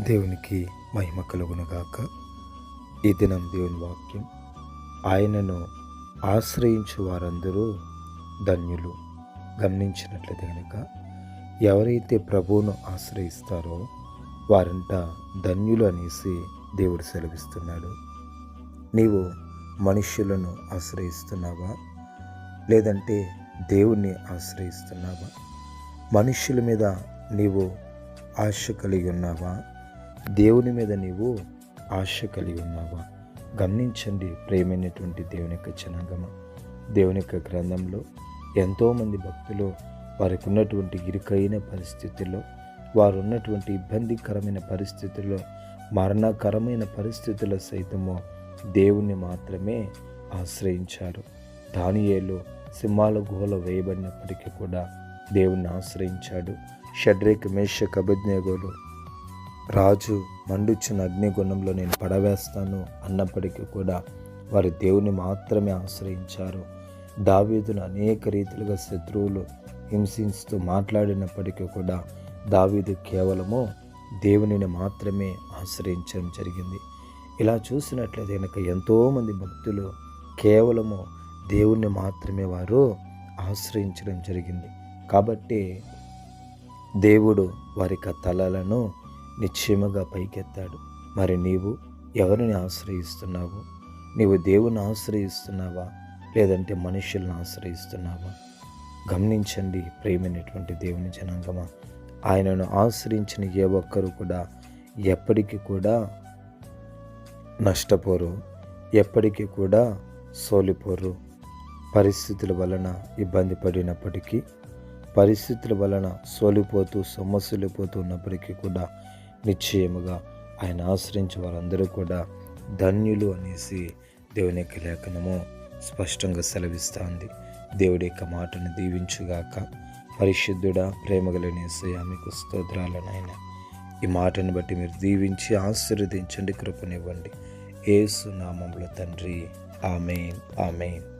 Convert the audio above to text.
దేవునికి మహిమ కలుగునుగాక. ఈ దినం దేవుని వాక్యం ఆయనను ఆశ్రయించు వారందరూ ధన్యులు. గమనించినట్లయితే కనుక ఎవరైతే ప్రభువును ఆశ్రయిస్తారో వారంట ధన్యులు అనేసి దేవుడు సెలవిస్తున్నాడు. నీవు మనుష్యులను ఆశ్రయిస్తున్నావా? లేదంటే దేవుణ్ణి ఆశ్రయిస్తున్నావా? మనుష్యుల మీద నీవు ఆశ కలిగి ఉన్నావా? దేవుని మీద నీవు ఆశ కలిగి ఉన్నావా? గమనించండి ప్రేమైనటువంటి దేవుని యొక్క జనాంగమ. దేవుని యొక్క గ్రంథంలో ఎంతోమంది భక్తులు వారికి ఉన్నటువంటి ఇరుకైన పరిస్థితుల్లో వారు ఉన్నటువంటి ఇబ్బందికరమైన పరిస్థితుల్లో మరణకరమైన పరిస్థితుల్లో సైతము దేవుణ్ణి మాత్రమే ఆశ్రయించారు. దానియేలు సింహాల గుహలో వేయబడినప్పటికీ కూడా దేవుణ్ణి ఆశ్రయించాడు. షడ్రేక్ మేష అభిజ్ఞగోలు రాజు మండుచున్న అగ్నిగుణంలో నేను పడవేస్తాను అన్నప్పటికీ కూడా వారి దేవుని మాత్రమే ఆశ్రయించారు. దావీదును అనేక రీతిలుగా శత్రువులు హింసిస్తూ మాట్లాడినప్పటికీ కూడా దావీదు కేవలము దేవునిని మాత్రమే ఆశ్రయించడం జరిగింది. ఇలా చూసినట్లయితే కనుక ఎంతోమంది భక్తులు కేవలము దేవుణ్ణి మాత్రమే వారు ఆశ్రయించడం జరిగింది. కాబట్టి దేవుడు వారి యొక్క తలలను నిశ్చయముగా పైకెత్తాడు. మరి నీవు ఎవరిని ఆశ్రయిస్తున్నావు? నీవు దేవుని ఆశ్రయిస్తున్నావా? లేదంటే మనుషులను ఆశ్రయిస్తున్నావా? గమనించండి ప్రేమైనటువంటి దేవుని జనాంగమా. ఆయనను ఆశ్రయించిన ఏ ఒక్కరు కూడా ఎప్పటికీ కూడా నష్టపోరు. ఎప్పటికీ కూడా సోలిపోరు. పరిస్థితుల వలన ఇబ్బంది పడినప్పటికీ పరిస్థితుల వలన సోలిపోతూ సొమ్మసిల్లిపోతూ ఉన్నప్పటికీ కూడా నిశ్చయముగా ఆయన ఆశ్రయించే వారందరూ కూడా ధన్యులు అనేసి దేవుని యొక్క లేఖనము స్పష్టంగా సెలవిస్తుంది. దేవుడి యొక్క మాటను దీవించుగాక. పరిశుద్ధుడా ప్రేమగలనేసి ఆమెకు స్తోత్రాలనైన ఈ మాటను బట్టి మీరు దీవించి ఆశీర్వదించండి కృపనివ్వండి. ఏసు నామంలో తండ్రి. ఆమెన్. ఆమెన్.